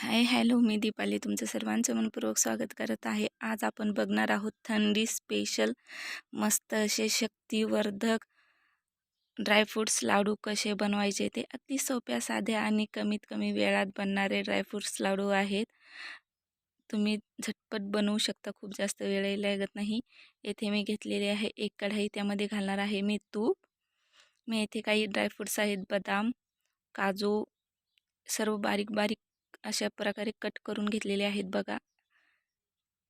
Hi hello मी दीपाली तुमचं सर्वांचं मनपूर्वक स्वागत करत आहे. आज आपण बघणार आहोत थंडी स्पेशल मस्त असे शक्तिवर्धक ड्रायफ्रूट्स लाडू कसे बनवायचे ते अगदी सोप्या साध्या आणि कमीत कमी वेळात बनणारे ड्रायफ्रूट्स लाडू आहेत. तुम्ही झटपट बनवू शकता खूप जास्त वेळही लागत नाही. येथे मी घेतलेली आहे एक कढाई त्यामध्ये घालणार आहे मी तूप. मी येथे काही ड्रायफ्रूट्स आहेत बदाम काजू सर्व बारीक बारीक अशा प्रकारे कट करून घेतलेले आहेत बघा.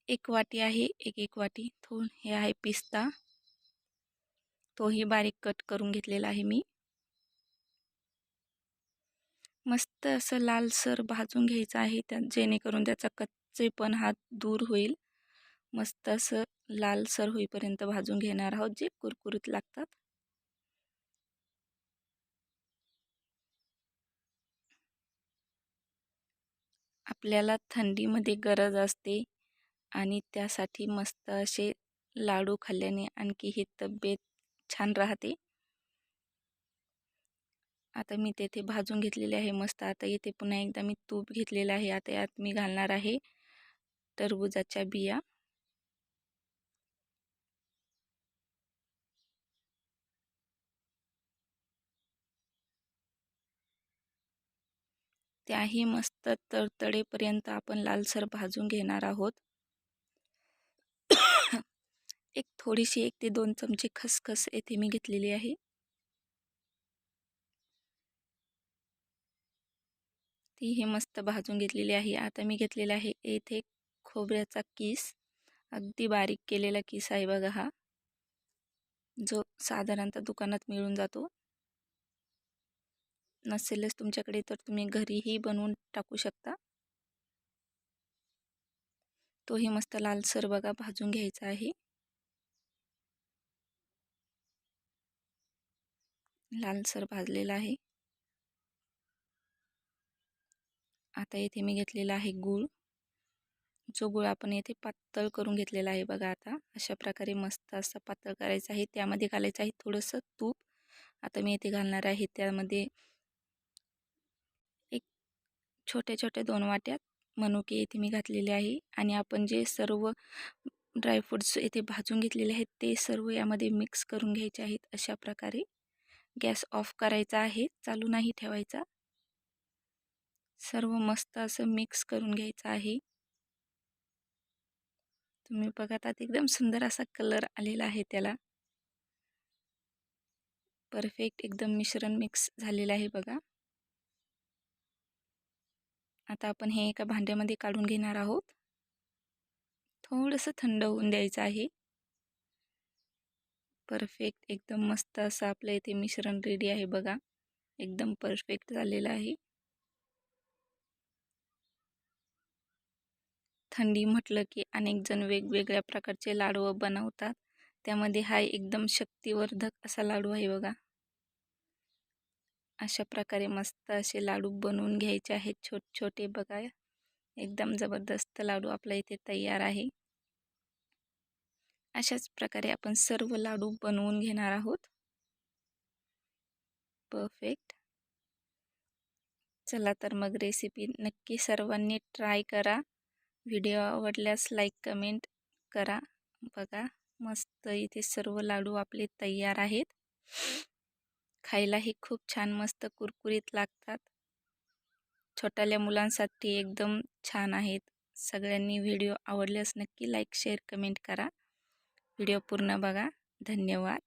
एक वाटी आहे एक एक वाटी. थो हे आहे पिस्ता. तोही बारीक कट करून घेतलेला आहे मी. मस्त असं लालसर भाजून घ्यायचं आहे त्या जेणेकरून त्याचा कच्चेपण हा दूर होईल. मस्त असं लालसर होईपर्यंत भाजून घेणार आहोत जे कुरकुरीत लागतात. आपल्याला थंडीमध्ये गरज असते आणि त्यासाठी मस्त असे लाडू खाल्ल्याने आणखी ही तब्येत छान राहते. आता मी तेथे भाजून घेतलेले आहे मस्त. आता इथे पुन्हा एकदा मी तूप घेतलेलं आहे. आता यात मी घालणार आहे टरबुजाच्या बिया. त्याही मस्त तडतडेपर्यंत आपण लालसर भाजून घेणार आहोत. एक थोडीशी एक ते दोन चमचे खसखस येथे मी घेतलेली आहे. ती हे मस्त भाजून घेतलेली आहे. आता मी घेतलेला आहे येथे खोबऱ्याचा किस. अगदी बारीक केलेला किस आहे बघा हा. जो साधारणतः दुकानात मिळून जातो. नसेलच तुमच्याकडे तर तुम्ही घरीही बनवून टाकू शकता. तोही मस्त लालसर बघा भाजून घ्यायचा आहे. लालसर भाजलेला आहे. आता येथे मी घेतलेला आहे गूळ. जो गुळ आपण येथे पातळ करून घेतलेला आहे बघा आता. अशा प्रकारे मस्त असा पातळ करायचा आहे. त्यामध्ये घालायचं आहे थोडंसं तूप. आता मी येथे घालणार आहे त्यामध्ये छोट्या छोट्या दोन वाट्यात मनुके येथे मी घातलेले आहे आणि आपण जे सर्व ड्रायफ्रूट्स येथे भाजून घेतलेले आहेत ते सर्व यामध्ये मिक्स करून घ्यायचे आहेत. अशा प्रकारे गॅस ऑफ करायचा आहे. चालू नाही ठेवायचा. सर्व मस्त असं मिक्स करून घ्यायचं आहे. तुम्ही बघा आहात एकदम सुंदर असा कलर आलेला आहे त्याला. परफेक्ट एकदम मिश्रण मिक्स झालेलं आहे बघा. आता आपण हे एका भांड्यामध्ये काढून घेणार आहोत. थोडंसं थंड होऊन द्यायचं आहे. परफेक्ट एकदम मस्त असं आपलं इथे मिश्रण रेडी आहे बघा. एकदम परफेक्ट झालेलं आहे. थंडी म्हटलं की अनेक जण वेगवेगळ्या प्रकारचे लाडू बनवतात. त्यामध्ये हा एकदम शक्तिवर्धक असा लाडू आहे बघा. अशा प्रकारे मस्त असे लाडू बनवून घ्यायचे आहेत छोट छोटे बघा. एकदम जबरदस्त लाडू आपल्या इथे तयार आहे. अशाच प्रकारे आपण सर्व लाडू बनवून घेणार आहोत. परफेक्ट चला तर मग रेसिपी नक्की सर्वांनी ट्राय करा. व्हिडिओ आवडल्यास लाईक कमेंट करा. बघा मस्त इथे सर्व लाडू आपले तयार आहेत. खायलाही खूप छान मस्त कुरकुरीत लागतात. छोट्याल्या मुलांसाठी एकदम छान आहेत. सगळ्यांनी व्हिडिओ आवडल्यास नक्की लाईक शेअर कमेंट करा. व्हिडिओ पूर्ण बघा. धन्यवाद.